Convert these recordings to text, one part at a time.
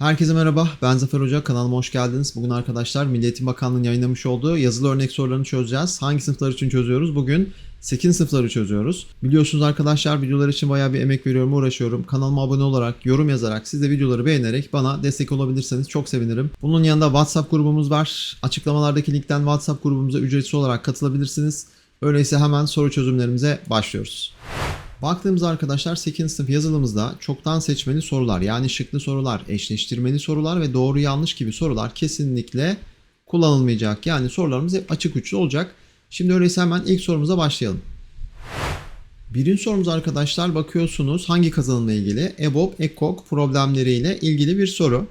Herkese merhaba, ben Zafer Hoca. Kanalıma hoş geldiniz. Bugün arkadaşlar Milli Eğitim Bakanlığı'nın yayınlamış olduğu yazılı örnek sorularını çözeceğiz. Hangi sınıflar için çözüyoruz? Bugün 8 sınıfları çözüyoruz. Biliyorsunuz arkadaşlar videolar için bayağı bir emek veriyorum, uğraşıyorum. Kanalıma abone olarak, yorum yazarak, siz de videoları beğenerek bana destek olabilirseniz çok sevinirim. Bunun yanında WhatsApp grubumuz var. Açıklamalardaki linkten WhatsApp grubumuza ücretsiz olarak katılabilirsiniz. Öyleyse hemen soru çözümlerimize başlıyoruz. Baktığımızda arkadaşlar 8. sınıf yazılımızda çoktan seçmeli sorular yani şıklı sorular, eşleştirmeli sorular ve doğru yanlış gibi sorular kesinlikle kullanılmayacak. Yani sorularımız hep açık uçlu olacak. Şimdi öyleyse hemen ilk sorumuza başlayalım. Birinci sorumuz arkadaşlar bakıyorsunuz hangi kazanımla ilgili? EBOB, EKOK problemleriyle ilgili bir soru.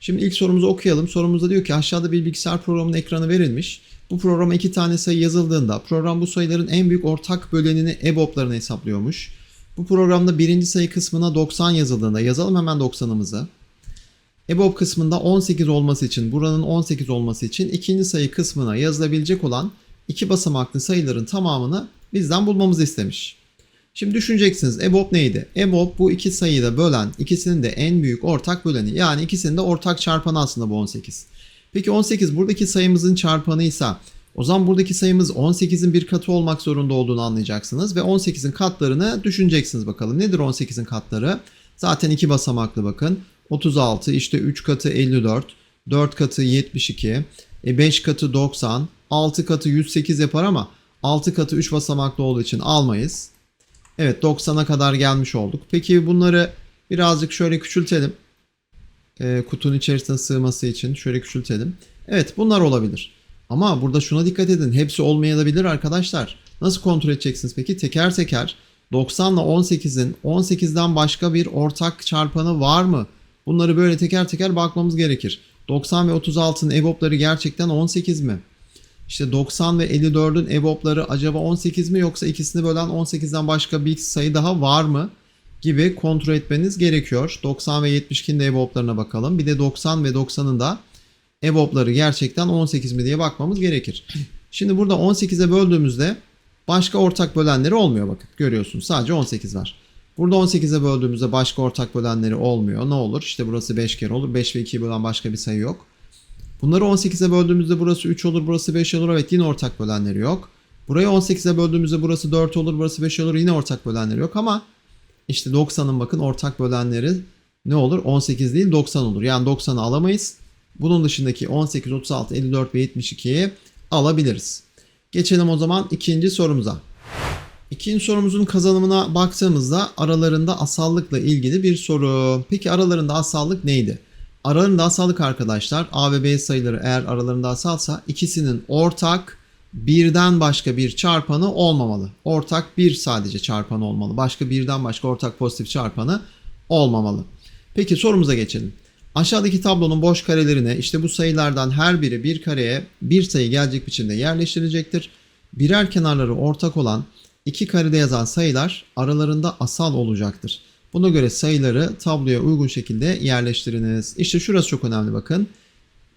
Şimdi ilk sorumuzu okuyalım. Sorumuzda diyor ki aşağıda bir bilgisayar programının ekranı verilmiş. Bu programa iki tane sayı yazıldığında program bu sayıların en büyük ortak bölenini EBOB'larını hesaplıyormuş. Bu programda birinci sayı kısmına 90 yazıldığında yazalım hemen 90'ımızı. EBOB kısmında 18 olması için buranın 18 olması için ikinci sayı kısmına yazılabilecek olan iki basamaklı sayıların tamamını bizden bulmamızı istemiş. Şimdi düşüneceksiniz EBOB neydi? EBOB bu iki sayıyı da bölen ikisinin de en büyük ortak böleni. Yani ikisinin de ortak çarpanı aslında bu 18. Peki 18 buradaki sayımızın çarpanıysa o zaman buradaki sayımız 18'in bir katı olmak zorunda olduğunu anlayacaksınız ve 18'in katlarını düşüneceksiniz bakalım. Nedir 18'in katları? Zaten iki basamaklı bakın. 36 işte 3 katı 54, 4 katı 72, 5 katı 90, 6 katı 108 yapar ama 6 katı 3 basamaklı olduğu için almayız. Evet 90'a kadar gelmiş olduk. Peki bunları birazcık şöyle küçültelim. E, kutunun içerisine sığması için şöyle küçültelim. Evet bunlar olabilir. Ama burada şuna dikkat edin. Hepsi olmayabilir arkadaşlar. Nasıl kontrol edeceksiniz peki? Teker teker 90 ile 18'in 18'den başka bir ortak çarpanı var mı? Bunları böyle teker teker bakmamız gerekir. 90 ve 36'nın EBOB'ları gerçekten 18 mi? İşte 90 ve 54'ün EBOB'ları acaba 18 mi yoksa ikisini bölen 18'den başka bir sayı daha var mı? Gibi kontrol etmeniz gerekiyor. 90 ve 72'nin de EBOB'larına bakalım. Bir de 90 ve 90'ın da EBOB'ları gerçekten 18 mi diye bakmamız gerekir. Şimdi burada 18'e böldüğümüzde başka ortak bölenleri olmuyor bakın. Görüyorsunuz sadece 18 var. Burada 18'e böldüğümüzde başka ortak bölenleri olmuyor. Ne olur? İşte burası 5 kere olur. 5 ve 2'yi bölen başka bir sayı yok. Bunları 18'e böldüğümüzde burası 3 olur, burası 5 olur. Evet yine ortak bölenleri yok. Burayı 18'e böldüğümüzde burası 4 olur, burası 5 olur. Yine ortak bölenleri yok ama işte 90'ın bakın ortak bölenleri ne olur? 18 değil 90 olur. Yani 90'ı alamayız. Bunun dışındaki 18, 36, 54 ve 72'yi alabiliriz. Geçelim o zaman ikinci sorumuza. İkinci sorumuzun kazanımına baktığımızda aralarında asallıkla ilgili bir soru. Peki aralarında asallık neydi? Aralarında asallık arkadaşlar A ve B sayıları eğer aralarında asalsa ikisinin ortak birden başka bir çarpanı olmamalı. Ortak bir sadece çarpanı olmalı. Başka birden başka ortak pozitif çarpanı olmamalı. Peki sorumuza geçelim. Aşağıdaki tablonun boş karelerine işte bu sayılardan her biri bir kareye bir sayı gelecek biçimde yerleştirilecektir. Birer kenarları ortak olan iki karede yazan sayılar aralarında asal olacaktır. Buna göre sayıları tabloya uygun şekilde yerleştiriniz. İşte şurası çok önemli bakın.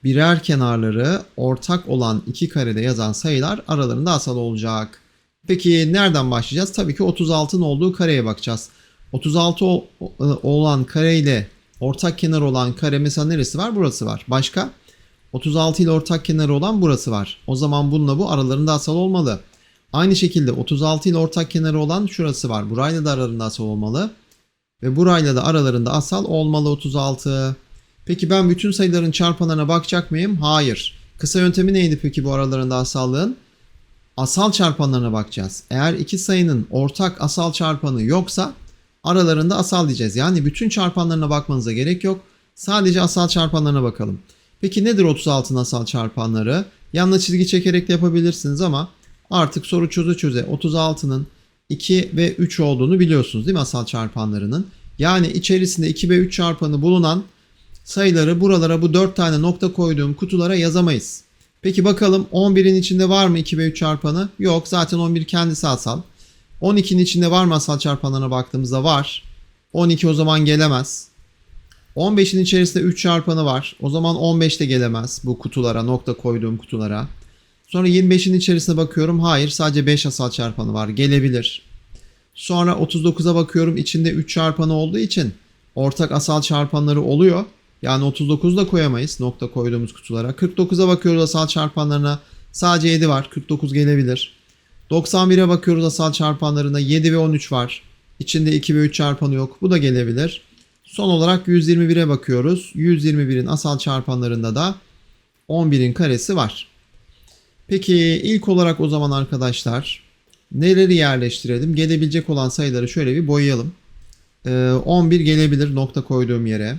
Birer kenarları ortak olan iki karede yazan sayılar aralarında asal olacak. Peki nereden başlayacağız? Tabii ki 36'ın olduğu kareye bakacağız. 36 olan kareyle ortak kenar olan kare mesela neresi var? Burası var. Başka? 36 ile ortak kenarı olan burası var. O zaman bununla bu aralarında asal olmalı. Aynı şekilde 36 ile ortak kenarı olan şurası var. Burayla da aralarında asal olmalı. Ve burayla da aralarında asal olmalı 36. Peki ben bütün sayıların çarpanlarına bakacak mıyım? Hayır. Kısa yöntemi neydi peki bu aralarında asallığın? Asal çarpanlarına bakacağız. Eğer iki sayının ortak asal çarpanı yoksa aralarında asal diyeceğiz. Yani bütün çarpanlarına bakmanıza gerek yok. Sadece asal çarpanlarına bakalım. Peki nedir 36'ın asal çarpanları? Yanına çizgi çekerek de yapabilirsiniz ama artık soru çöze çöze 36'nın 2 ve 3 olduğunu biliyorsunuz değil mi asal çarpanlarının? Yani içerisinde 2 ve 3 çarpanı bulunan sayıları buralara bu 4 tane nokta koyduğum kutulara yazamayız. Peki bakalım 11'in içinde var mı 2 ve 3 çarpanı? Yok zaten 11 kendisi asal. 12'nin içinde var mı asal çarpanlarına baktığımızda var. 12 o zaman gelemez. 15'in içerisinde 3 çarpanı var. O zaman 15 de gelemez bu kutulara, nokta koyduğum kutulara. Sonra 25'in içerisine bakıyorum. Hayır sadece 5 asal çarpanı var. Gelebilir. Sonra 39'a bakıyorum. içinde 3 çarpanı olduğu için ortak asal çarpanları oluyor. Yani 39 da koyamayız nokta koyduğumuz kutulara. 49'a bakıyoruz asal çarpanlarına. Sadece 7 var. 49 gelebilir. 91'e bakıyoruz asal çarpanlarına. 7 ve 13 var. İçinde 2 ve 3 çarpanı yok. Bu da gelebilir. Son olarak 121'e bakıyoruz. 121'in asal çarpanlarında da 11'in karesi var. Peki ilk olarak o zaman arkadaşlar neleri yerleştirelim? Gelebilecek olan sayıları şöyle bir boyayalım. Ee, 11 gelebilir nokta koyduğum yere.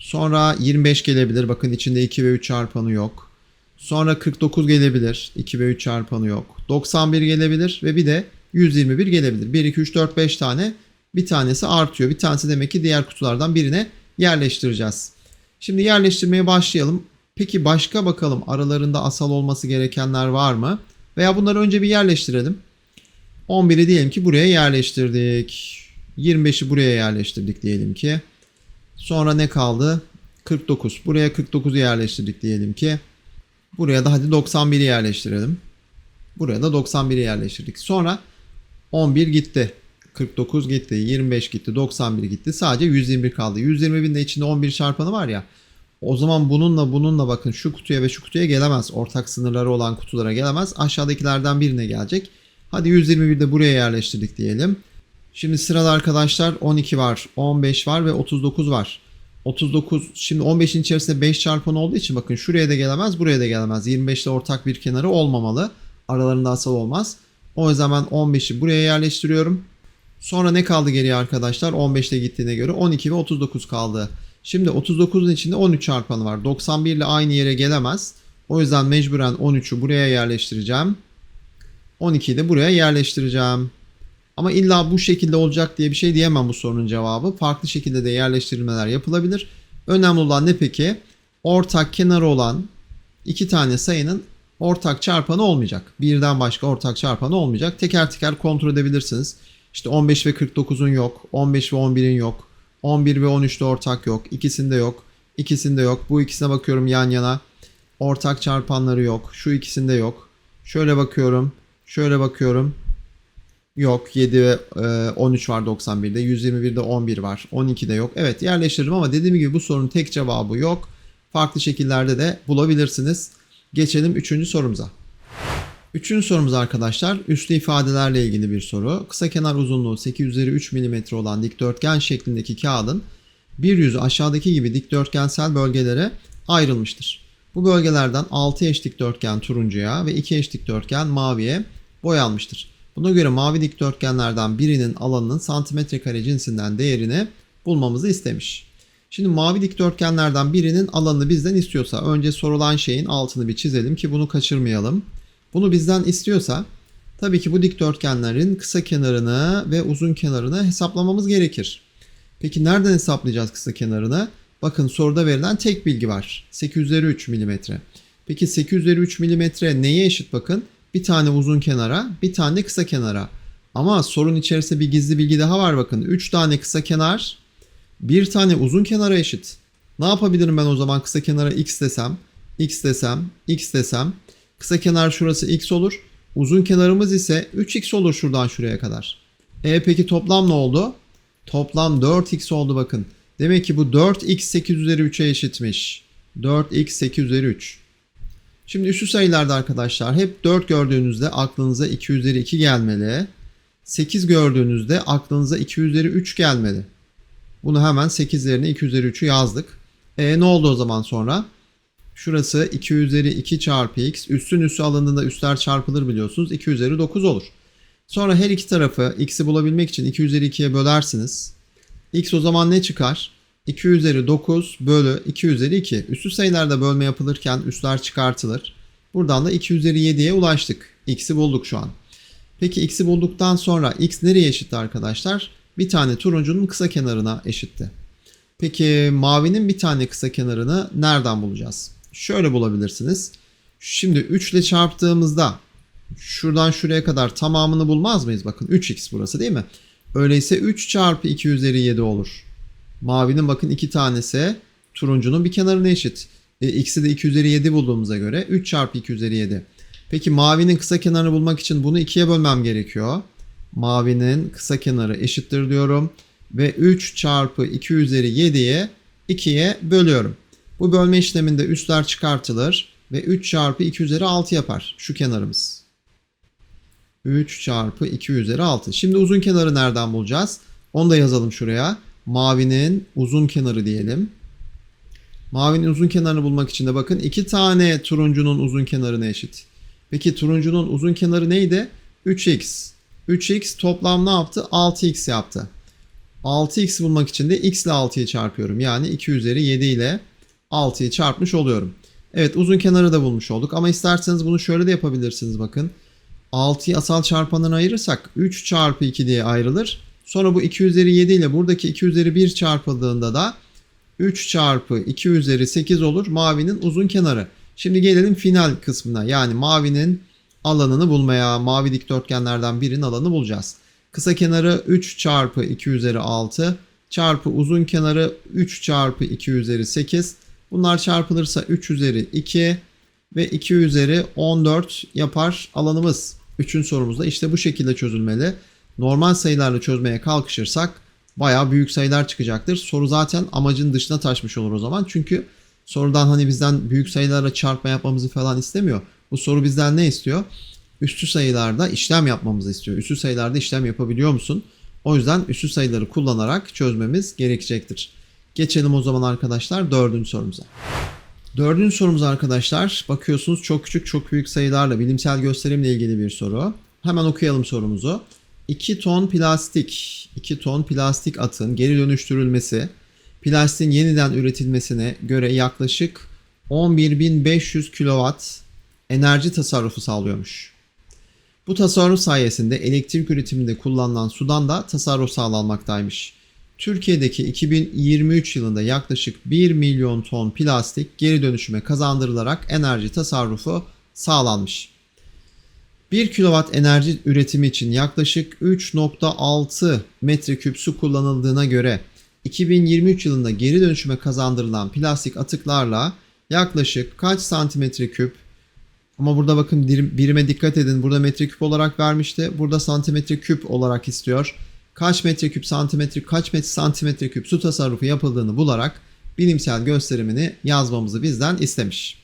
Sonra 25 gelebilir. Bakın içinde 2 ve 3 çarpanı yok. Sonra 49 gelebilir. 2 ve 3 çarpanı yok. 91 gelebilir ve bir de 121 gelebilir. 1, 2, 3, 4, 5 tane. Bir tanesi artıyor. Bir tanesi demek ki diğer kutulardan birine yerleştireceğiz. Şimdi yerleştirmeye başlayalım. Peki başka bakalım aralarında asal olması gerekenler var mı? Veya bunları önce bir yerleştirelim. 11'i diyelim ki buraya yerleştirdik. 25'i buraya yerleştirdik diyelim ki. Sonra ne kaldı? 49. Buraya 49'u yerleştirdik diyelim ki. Buraya da hadi 91'i yerleştirelim. Buraya da 91'i yerleştirdik. Sonra 11 gitti. 49 gitti. 25 gitti. 91 gitti. Sadece 121 kaldı. 121'in de içinde 11 çarpanı var ya. O zaman bununla bununla bakın şu kutuya ve şu kutuya gelemez. Ortak sınırları olan kutulara gelemez. Aşağıdakilerden birine gelecek. Hadi 121 de buraya yerleştirdik diyelim. Şimdi sırada arkadaşlar 12 var, 15 var ve 39 var. 39 şimdi 15'in içerisinde 5 çarpan olduğu için bakın şuraya da gelemez, buraya da gelemez. 25'te ortak bir kenarı olmamalı. Aralarında asal olmaz. O yüzden ben 15'i buraya yerleştiriyorum. Sonra ne kaldı geriye arkadaşlar? 15'te gittiğine göre 12 ve 39 kaldı. Şimdi 39'un içinde 13 çarpanı var. 91 ile aynı yere gelemez. O yüzden mecburen 13'ü buraya yerleştireceğim. 12'yi de buraya yerleştireceğim. Ama illa bu şekilde olacak diye bir şey diyemem bu sorunun cevabı. Farklı şekilde de yerleştirmeler yapılabilir. Önemli olan ne peki? Ortak kenarı olan iki tane sayının ortak çarpanı olmayacak. Birden başka ortak çarpanı olmayacak. Teker teker kontrol edebilirsiniz. İşte 15 ve 49'un yok. 15 ve 11'in yok. 11 ve 13'te ortak yok. İkisinde yok. İkisinde yok. Bu ikisine bakıyorum yan yana. Ortak çarpanları yok. Şu ikisinde yok. Şöyle bakıyorum. Şöyle bakıyorum. Yok 7 ve e, 13 var 91'de. 121'de 11 var. 12'de yok. Evet yerleştirdim ama dediğim gibi bu sorunun tek cevabı yok. Farklı şekillerde de bulabilirsiniz. Geçelim 3. sorumuza. Üçüncü sorumuz arkadaşlar üslü ifadelerle ilgili bir soru. Kısa kenar uzunluğu 8 üzeri 3 mm olan dikdörtgen şeklindeki kağıdın bir yüzü aşağıdaki gibi dikdörtgensel bölgelere ayrılmıştır. Bu bölgelerden 6 eş dikdörtgen turuncuya ve 2 eş dikdörtgen maviye boyanmıştır. Buna göre mavi dikdörtgenlerden birinin alanının santimetre kare cinsinden değerini bulmamızı istemiş. Şimdi mavi dikdörtgenlerden birinin alanını bizden istiyorsa önce sorulan şeyin altını bir çizelim ki bunu kaçırmayalım. Bunu bizden istiyorsa tabii ki bu dikdörtgenlerin kısa kenarını ve uzun kenarını hesaplamamız gerekir. Peki nereden hesaplayacağız kısa kenarını? Bakın soruda verilen tek bilgi var. 8 üzeri 3 mm. Peki 8 üzeri 3 mm neye eşit bakın? Bir tane uzun kenara, bir tane kısa kenara. Ama sorun içerisinde bir gizli bilgi daha var bakın. 3 tane kısa kenar, bir tane uzun kenara eşit. Ne yapabilirim ben o zaman kısa kenara x desem, x desem, x desem. Kısa kenar şurası x olur. Uzun kenarımız ise 3x olur şuradan şuraya kadar. E peki toplam ne oldu? Toplam 4x oldu bakın. Demek ki bu 4x 8 üzeri 3'e eşitmiş. 4x 8 üzeri 3. Şimdi üstü sayılarda arkadaşlar hep 4 gördüğünüzde aklınıza 2 üzeri 2 gelmeli. 8 gördüğünüzde aklınıza 2 üzeri 3 gelmeli. Bunu hemen 8 yerine 2 üzeri 3'ü yazdık. E ne oldu o zaman sonra? Şurası 2 üzeri 2 çarpı x. Üstün üssü alındığında üstler çarpılır biliyorsunuz. 2 üzeri 9 olur. Sonra her iki tarafı x'i bulabilmek için 2 üzeri 2'ye bölersiniz. x o zaman ne çıkar? 2 üzeri 9 bölü 2 üzeri 2. Üstü sayılarda bölme yapılırken üstler çıkartılır. Buradan da 2 üzeri 7'ye ulaştık. x'i bulduk şu an. Peki x'i bulduktan sonra x nereye eşitti arkadaşlar? Bir tane turuncunun kısa kenarına eşitti. Peki mavinin bir tane kısa kenarını nereden bulacağız? Şöyle bulabilirsiniz. Şimdi 3 ile çarptığımızda şuradan şuraya kadar tamamını bulmaz mıyız? Bakın 3x burası değil mi? Öyleyse 3 çarpı 2 üzeri 7 olur. Mavinin bakın iki tanesi turuncunun bir kenarına eşit. E, x'i de 2 üzeri 7 bulduğumuza göre 3 çarpı 2 üzeri 7. Peki mavinin kısa kenarını bulmak için bunu ikiye bölmem gerekiyor. Mavinin kısa kenarı eşittir diyorum. Ve 3 çarpı 2 üzeri 7'ye 2'ye bölüyorum. Bu bölme işleminde üstler çıkartılır ve 3 çarpı 2 üzeri 6 yapar şu kenarımız. 3 çarpı 2 üzeri 6. Şimdi uzun kenarı nereden bulacağız? Onu da yazalım şuraya. Mavinin uzun kenarı diyelim. Mavinin uzun kenarını bulmak için de bakın iki tane turuncunun uzun kenarına eşit. Peki turuncunun uzun kenarı neydi? 3x. 3x toplam ne yaptı? 6x yaptı. 6x bulmak için de x ile 6'yı çarpıyorum. Yani 2 üzeri 7 ile 6'yı çarpmış oluyorum. Evet uzun kenarı da bulmuş olduk. Ama isterseniz bunu şöyle de yapabilirsiniz bakın. 6'yı asal çarpanına ayırırsak 3 çarpı 2 diye ayrılır. Sonra bu 2 üzeri 7 ile buradaki 2 üzeri 1 çarpıldığında da 3 çarpı 2 üzeri 8 olur mavinin uzun kenarı. Şimdi gelelim final kısmına. Yani mavinin alanını bulmaya. Mavi dikdörtgenlerden birinin alanı bulacağız. Kısa kenarı 3 çarpı 2 üzeri 6 çarpı uzun kenarı 3 çarpı 2 üzeri 8. Bunlar çarpılırsa 3 üzeri 2 ve 2 üzeri 14 yapar alanımız. Üçün sorumuz da işte bu şekilde çözülmeli. Normal sayılarla çözmeye kalkışırsak bayağı büyük sayılar çıkacaktır. Soru zaten amacın dışına taşmış olur o zaman. Çünkü sorudan hani bizden büyük sayılarla çarpma yapmamızı falan istemiyor. Bu soru bizden ne istiyor? Üstü sayılarda işlem yapmamızı istiyor. Üstü sayılarda işlem yapabiliyor musun? O yüzden üstü sayıları kullanarak çözmemiz gerekecektir. Geçelim o zaman arkadaşlar dördüncü sorumuza. Dördüncü sorumuz arkadaşlar. Bakıyorsunuz çok küçük çok büyük sayılarla bilimsel gösterimle ilgili bir soru. Hemen okuyalım sorumuzu. 2 ton plastik, 2 ton plastik atın geri dönüştürülmesi, plastiğin yeniden üretilmesine göre yaklaşık 11.500 kW enerji tasarrufu sağlıyormuş. Bu tasarruf sayesinde elektrik üretiminde kullanılan sudan da tasarruf sağlanmaktaymış. Türkiye'deki 2023 yılında yaklaşık 1 milyon ton plastik geri dönüşüme kazandırılarak enerji tasarrufu sağlanmış. 1 kilowatt enerji üretimi için yaklaşık 3.6 metreküp su kullanıldığına göre 2023 yılında geri dönüşüme kazandırılan plastik atıklarla yaklaşık kaç santimetre küp ama burada bakın birime dikkat edin. Burada metreküp olarak vermişti. Burada santimetre küp olarak istiyor. Kaç metreküp santimetre kaç metre santimetre küp su tasarrufu yapıldığını bularak bilimsel gösterimini yazmamızı bizden istemiş.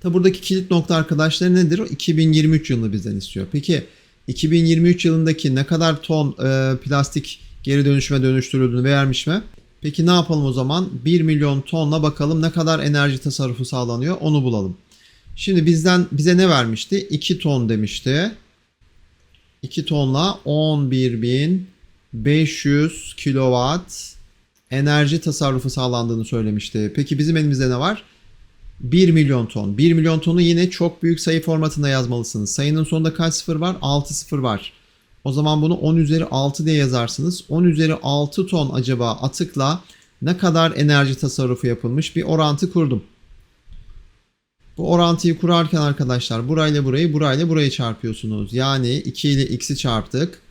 Tabi buradaki kilit nokta arkadaşlar nedir? O 2023 yılını bizden istiyor. Peki 2023 yılındaki ne kadar ton e, plastik geri dönüşüme dönüştürüldüğünü vermiş mi? Peki ne yapalım o zaman? 1 milyon tonla bakalım ne kadar enerji tasarrufu sağlanıyor onu bulalım. Şimdi bizden bize ne vermişti? 2 ton demişti. 2 tonla 11.500 kilowatt enerji tasarrufu sağlandığını söylemişti. Peki bizim elimizde ne var? 1 milyon ton. 1 milyon tonu yine çok büyük sayı formatında yazmalısınız. Sayının sonunda kaç sıfır var? 6 sıfır var. O zaman bunu 10 üzeri 6 diye yazarsınız. 10 üzeri 6 ton acaba atıkla ne kadar enerji tasarrufu yapılmış bir orantı kurdum. Bu orantıyı kurarken arkadaşlar burayla burayı burayla burayı çarpıyorsunuz. Yani 2 ile x'i çarptık.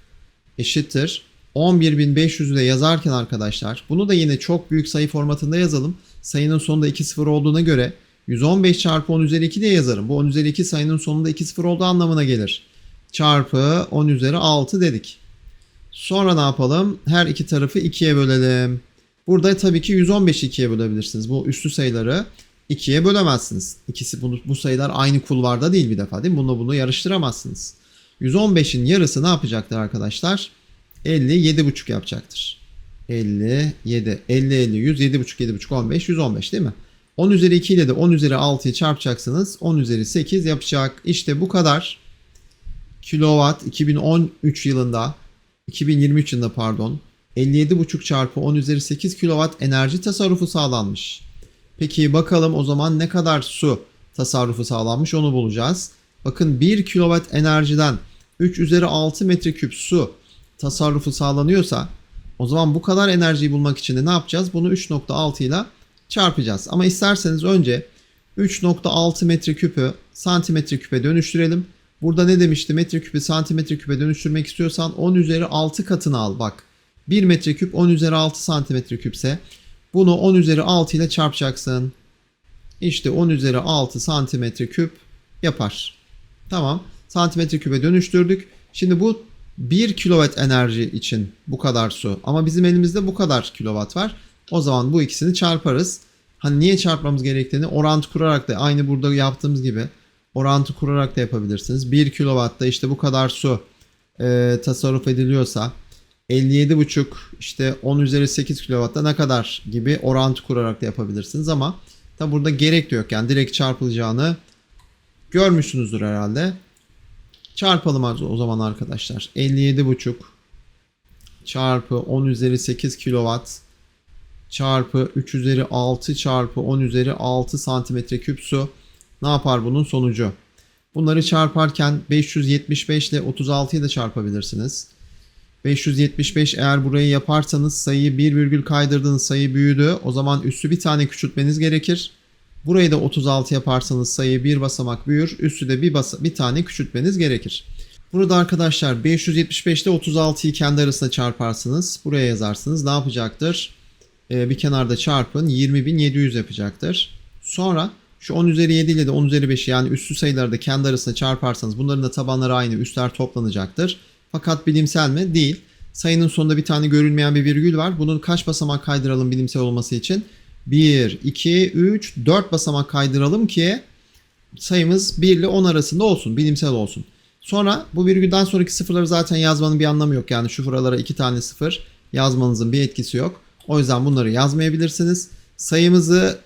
Eşittir. 11.500'ü de yazarken arkadaşlar bunu da yine çok büyük sayı formatında yazalım. Sayının sonunda 2 sıfır olduğuna göre 115 çarpı 10 üzeri 2 diye yazarım. Bu 10 üzeri 2 sayının sonunda 2 sıfır olduğu anlamına gelir. Çarpı 10 üzeri 6 dedik. Sonra ne yapalım? Her iki tarafı 2'ye bölelim. Burada tabii ki 115 2'ye bölebilirsiniz. Bu üstü sayıları 2'ye bölemezsiniz. İkisi bunu, bu sayılar aynı kulvarda değil bir defa değil mi? Bununla bunu yarıştıramazsınız. 115'in yarısı ne yapacaktır arkadaşlar? 57,5 yapacaktır. 57, 50, 50, 100, 7,5, 7,5, 15, 115 değil mi? 10 üzeri 2 ile de 10 üzeri 6'yı çarpacaksınız. 10 üzeri 8 yapacak. İşte bu kadar kilowatt 2013 yılında 2023 yılında pardon 57,5 çarpı 10 üzeri 8 kilowatt enerji tasarrufu sağlanmış. Peki bakalım o zaman ne kadar su tasarrufu sağlanmış onu bulacağız. Bakın 1 kilowatt enerjiden 3 üzeri 6 metreküp su tasarrufu sağlanıyorsa o zaman bu kadar enerjiyi bulmak için de ne yapacağız? Bunu 3.6 ile çarpacağız. Ama isterseniz önce 3.6 metreküpü santimetre küpe dönüştürelim. Burada ne demişti? Metreküpü santimetre küpe dönüştürmek istiyorsan 10 üzeri 6 katını al bak. 1 metreküp 10 üzeri 6 santimetre küpse bunu 10 üzeri 6 ile çarpacaksın. İşte 10 üzeri 6 santimetre küp yapar. Tamam. Santimetre küpe dönüştürdük. Şimdi bu 1 kilowatt enerji için bu kadar su. Ama bizim elimizde bu kadar kilowatt var. O zaman bu ikisini çarparız. Hani niye çarpmamız gerektiğini orantı kurarak da aynı burada yaptığımız gibi orantı kurarak da yapabilirsiniz. 1 kilowatta işte bu kadar su e, tasarruf ediliyorsa 57,5 işte 10 üzeri 8 kilowatta ne kadar gibi orantı kurarak da yapabilirsiniz ama tabi burada gerek de yok yani direkt çarpılacağını görmüşsünüzdür herhalde. Çarpalım o zaman arkadaşlar. 57,5 çarpı 10 üzeri 8 kilowatt çarpı 3 üzeri 6 çarpı 10 üzeri 6 santimetre küp su ne yapar bunun sonucu? Bunları çarparken 575 ile 36'yı da çarpabilirsiniz. 575 eğer burayı yaparsanız sayıyı bir virgül kaydırdınız sayı büyüdü. O zaman üssü bir tane küçültmeniz gerekir. Burayı da 36 yaparsanız sayı bir basamak büyür. Üssü de bir, basa- bir tane küçültmeniz gerekir. Burada arkadaşlar 575 ile 36'yı kendi arasında çarparsınız. Buraya yazarsınız. Ne yapacaktır? Ee, bir kenarda çarpın 20.700 yapacaktır. Sonra şu 10 üzeri 7 ile de 10 üzeri 5'i yani üssü sayıları da kendi arasında çarparsanız bunların da tabanları aynı üstler toplanacaktır. Fakat bilimsel mi? Değil. Sayının sonunda bir tane görülmeyen bir virgül var. Bunun kaç basamak kaydıralım bilimsel olması için? 1, 2, 3, 4 basamak kaydıralım ki sayımız 1 ile 10 arasında olsun. Bilimsel olsun. Sonra bu virgülden sonraki sıfırları zaten yazmanın bir anlamı yok. Yani şu buralara 2 tane sıfır yazmanızın bir etkisi yok. O yüzden bunları yazmayabilirsiniz. Sayımızı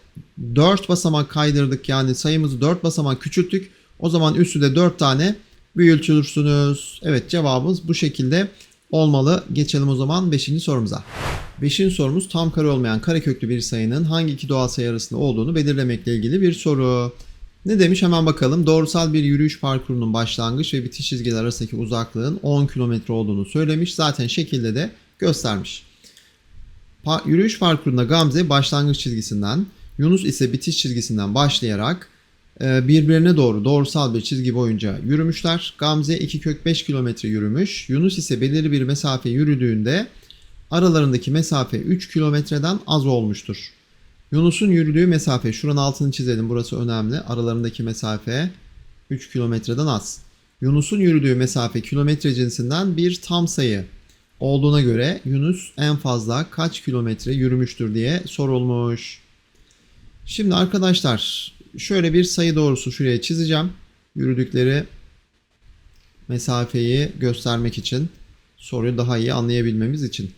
4 basamak kaydırdık. Yani sayımızı 4 basamak küçülttük. O zaman üstü de 4 tane büyütürsünüz. Evet cevabımız bu şekilde olmalı. Geçelim o zaman 5. sorumuza. 5. sorumuz tam kare olmayan kareköklü bir sayının hangi iki doğal sayı arasında olduğunu belirlemekle ilgili bir soru. Ne demiş hemen bakalım. Doğrusal bir yürüyüş parkurunun başlangıç ve bitiş çizgileri arasındaki uzaklığın 10 kilometre olduğunu söylemiş. Zaten şekilde de göstermiş. Yürüyüş parkurunda Gamze başlangıç çizgisinden, Yunus ise bitiş çizgisinden başlayarak e, birbirine doğru doğrusal bir çizgi boyunca yürümüşler. Gamze 2 kök 5 kilometre yürümüş. Yunus ise belirli bir mesafe yürüdüğünde aralarındaki mesafe 3 kilometreden az olmuştur. Yunus'un yürüdüğü mesafe, şuranın altını çizelim burası önemli. Aralarındaki mesafe 3 kilometreden az. Yunus'un yürüdüğü mesafe kilometre cinsinden bir tam sayı olduğuna göre Yunus en fazla kaç kilometre yürümüştür diye sorulmuş. Şimdi arkadaşlar şöyle bir sayı doğrusu şuraya çizeceğim. Yürüdükleri mesafeyi göstermek için soruyu daha iyi anlayabilmemiz için.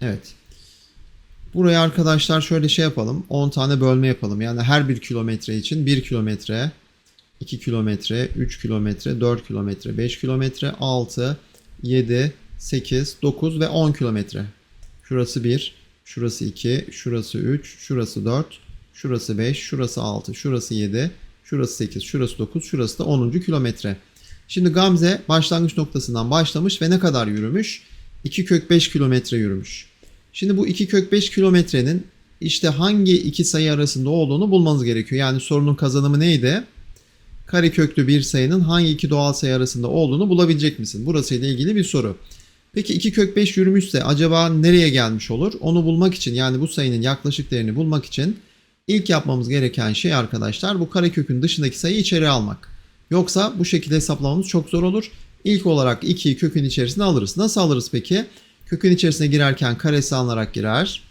Evet. Buraya arkadaşlar şöyle şey yapalım. 10 tane bölme yapalım. Yani her bir kilometre için 1 kilometre, 2 kilometre, 3 kilometre, 4 kilometre, 5 kilometre, 6, 7, 8, 9 ve 10 kilometre. Şurası 1, şurası 2, şurası 3, şurası 4, şurası 5, şurası 6, şurası 7, şurası 8, şurası 9, şurası da 10. kilometre. Şimdi Gamze başlangıç noktasından başlamış ve ne kadar yürümüş? 2 kök 5 kilometre yürümüş. Şimdi bu 2 kök 5 kilometrenin işte hangi iki sayı arasında olduğunu bulmanız gerekiyor. Yani sorunun kazanımı neydi? Kareköklü bir sayının hangi iki doğal sayı arasında olduğunu bulabilecek misin? Burası ile ilgili bir soru. Peki 2 kök 5 yürümüşse acaba nereye gelmiş olur? Onu bulmak için yani bu sayının yaklaşık değerini bulmak için ilk yapmamız gereken şey arkadaşlar bu karekökün dışındaki sayıyı içeri almak. Yoksa bu şekilde hesaplamamız çok zor olur. İlk olarak 2'yi kökün içerisine alırız. Nasıl alırız peki? Kökün içerisine girerken karesi alınarak girer.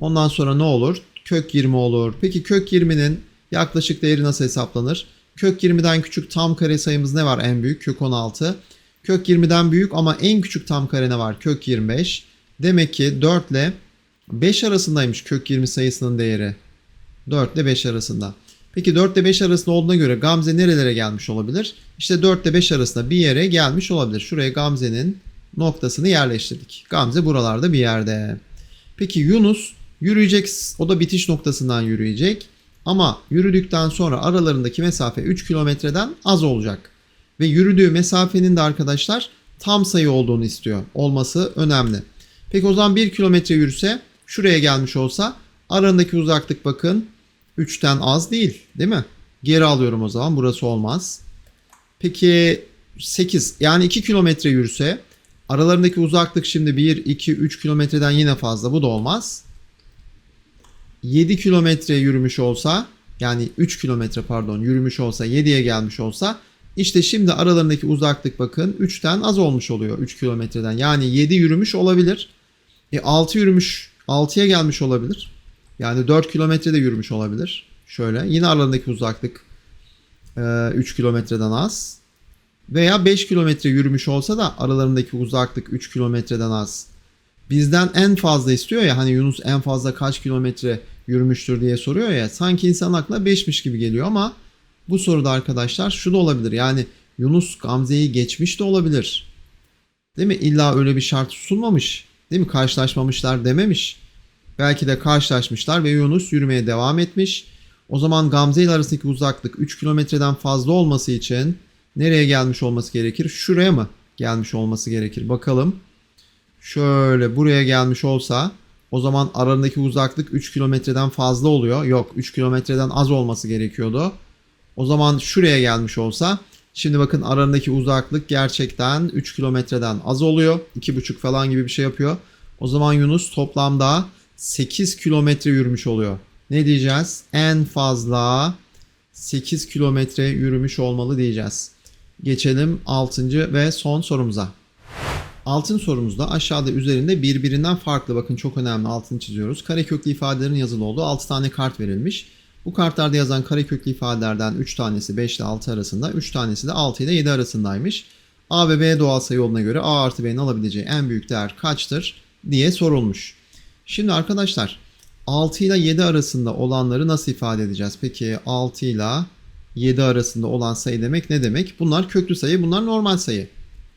Ondan sonra ne olur? Kök 20 olur. Peki kök 20'nin yaklaşık değeri nasıl hesaplanır? Kök 20'den küçük tam kare sayımız ne var en büyük? Kök 16. Kök 20'den büyük ama en küçük tam kare ne var? Kök 25. Demek ki 4 ile 5 arasındaymış kök 20 sayısının değeri. 4 ile 5 arasında. Peki 4 ile 5 arasında olduğuna göre Gamze nerelere gelmiş olabilir? İşte 4 ile 5 arasında bir yere gelmiş olabilir. Şuraya Gamze'nin noktasını yerleştirdik. Gamze buralarda bir yerde. Peki Yunus yürüyecek. O da bitiş noktasından yürüyecek. Ama yürüdükten sonra aralarındaki mesafe 3 kilometreden az olacak. Ve yürüdüğü mesafenin de arkadaşlar tam sayı olduğunu istiyor. Olması önemli. Peki o zaman 1 kilometre yürüse şuraya gelmiş olsa aralarındaki uzaklık bakın 3'ten az değil değil mi? Geri alıyorum o zaman burası olmaz. Peki 8 yani 2 kilometre yürüse aralarındaki uzaklık şimdi 1, 2, 3 kilometreden yine fazla bu da olmaz. 7 kilometre yürümüş olsa yani 3 kilometre pardon yürümüş olsa 7'ye gelmiş olsa işte şimdi aralarındaki uzaklık bakın 3'ten az olmuş oluyor 3 kilometreden. Yani 7 yürümüş olabilir. E 6 yürümüş 6'ya gelmiş olabilir. Yani 4 kilometre de yürümüş olabilir. Şöyle yine aralarındaki uzaklık e, 3 kilometreden az. Veya 5 kilometre yürümüş olsa da aralarındaki uzaklık 3 kilometreden az. Bizden en fazla istiyor ya hani Yunus en fazla kaç kilometre yürümüştür diye soruyor ya. Sanki insan aklına 5'miş gibi geliyor ama bu soruda arkadaşlar şu da olabilir. Yani Yunus Gamze'yi geçmiş de olabilir. Değil mi? İlla öyle bir şart sunmamış. Değil mi? Karşılaşmamışlar dememiş. Belki de karşılaşmışlar ve Yunus yürümeye devam etmiş. O zaman Gamze ile arasındaki uzaklık 3 kilometreden fazla olması için nereye gelmiş olması gerekir? Şuraya mı gelmiş olması gerekir? Bakalım. Şöyle buraya gelmiş olsa o zaman aralarındaki uzaklık 3 kilometreden fazla oluyor. Yok 3 kilometreden az olması gerekiyordu. O zaman şuraya gelmiş olsa şimdi bakın aralarındaki uzaklık gerçekten 3 kilometreden az oluyor. 2,5 falan gibi bir şey yapıyor. O zaman Yunus toplamda 8 kilometre yürümüş oluyor. Ne diyeceğiz? En fazla 8 kilometre yürümüş olmalı diyeceğiz. Geçelim 6. ve son sorumuza. Altın sorumuzda aşağıda üzerinde birbirinden farklı bakın çok önemli altını çiziyoruz. Kareköklü ifadelerin yazılı olduğu 6 tane kart verilmiş. Bu kartlarda yazan kareköklü ifadelerden 3 tanesi 5 ile 6 arasında, 3 tanesi de 6 ile 7 arasındaymış. A ve B doğal sayı yoluna göre A artı B'nin alabileceği en büyük değer kaçtır diye sorulmuş. Şimdi arkadaşlar 6 ile 7 arasında olanları nasıl ifade edeceğiz? Peki 6 ile 7 arasında olan sayı demek ne demek? Bunlar köklü sayı, bunlar normal sayı.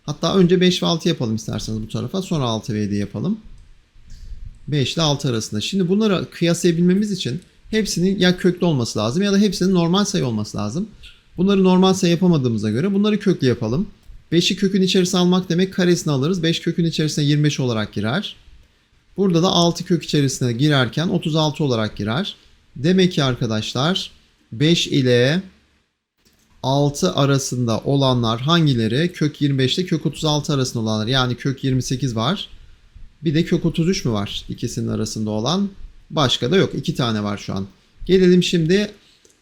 Hatta önce 5 ve 6 yapalım isterseniz bu tarafa. Sonra 6 ve 7 yapalım. 5 ile 6 arasında. Şimdi bunları kıyaslayabilmemiz için hepsinin ya köklü olması lazım ya da hepsinin normal sayı olması lazım. Bunları normal sayı yapamadığımıza göre bunları köklü yapalım. 5'i kökün içerisine almak demek karesini alırız. 5 kökün içerisine 25 olarak girer. Burada da 6 kök içerisine girerken 36 olarak girer. Demek ki arkadaşlar 5 ile 6 arasında olanlar hangileri? Kök 25 ile kök 36 arasında olanlar. Yani kök 28 var. Bir de kök 33 mü var ikisinin arasında olan? Başka da yok. 2 tane var şu an. Gelelim şimdi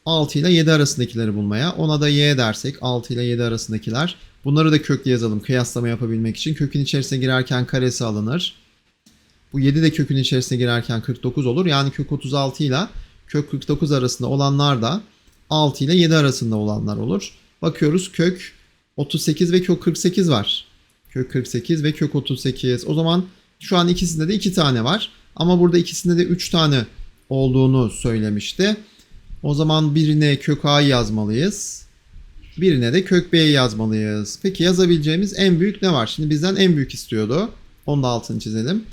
6 ile 7 arasındakileri bulmaya. Ona da y dersek 6 ile 7 arasındakiler. Bunları da köklü yazalım kıyaslama yapabilmek için. Kökün içerisine girerken karesi alınır. Bu 7 de kökün içerisine girerken 49 olur. Yani kök 36 ile kök 49 arasında olanlar da 6 ile 7 arasında olanlar olur. Bakıyoruz kök 38 ve kök 48 var. Kök 48 ve kök 38. O zaman şu an ikisinde de 2 tane var. Ama burada ikisinde de 3 tane olduğunu söylemişti. O zaman birine kök A'yı yazmalıyız. Birine de kök B'yi yazmalıyız. Peki yazabileceğimiz en büyük ne var? Şimdi bizden en büyük istiyordu. Onu da altını çizelim.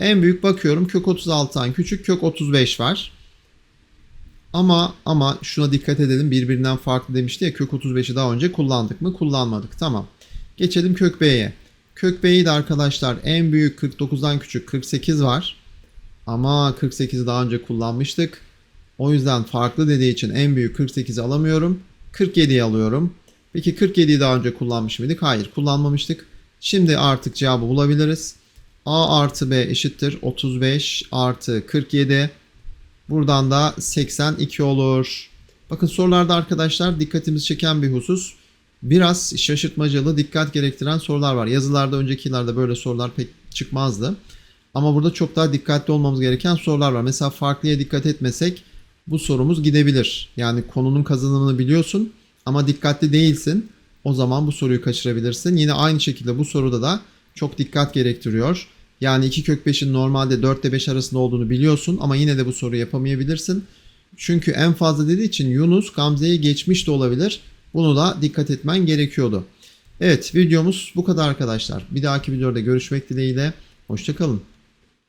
En büyük bakıyorum kök 36'dan küçük kök 35 var. Ama ama şuna dikkat edelim birbirinden farklı demişti ya kök 35'i daha önce kullandık mı? Kullanmadık. Tamam. Geçelim kök B'ye. Kök B'yi de arkadaşlar en büyük 49'dan küçük 48 var. Ama 48'i daha önce kullanmıştık. O yüzden farklı dediği için en büyük 48'i alamıyorum. 47'yi alıyorum. Peki 47'yi daha önce kullanmış mıydık? Hayır kullanmamıştık. Şimdi artık cevabı bulabiliriz. A artı B eşittir 35 artı 47. Buradan da 82 olur. Bakın sorularda arkadaşlar dikkatimizi çeken bir husus. Biraz şaşırtmacalı, dikkat gerektiren sorular var. Yazılarda önceki yıllarda böyle sorular pek çıkmazdı. Ama burada çok daha dikkatli olmamız gereken sorular var. Mesela farklıya dikkat etmesek bu sorumuz gidebilir. Yani konunun kazanımını biliyorsun ama dikkatli değilsin. O zaman bu soruyu kaçırabilirsin. Yine aynı şekilde bu soruda da çok dikkat gerektiriyor. Yani 2 kök 5'in normalde 4 ile 5 arasında olduğunu biliyorsun ama yine de bu soruyu yapamayabilirsin. Çünkü en fazla dediği için Yunus Gamze'yi geçmiş de olabilir. Bunu da dikkat etmen gerekiyordu. Evet videomuz bu kadar arkadaşlar. Bir dahaki videoda görüşmek dileğiyle. Hoşçakalın.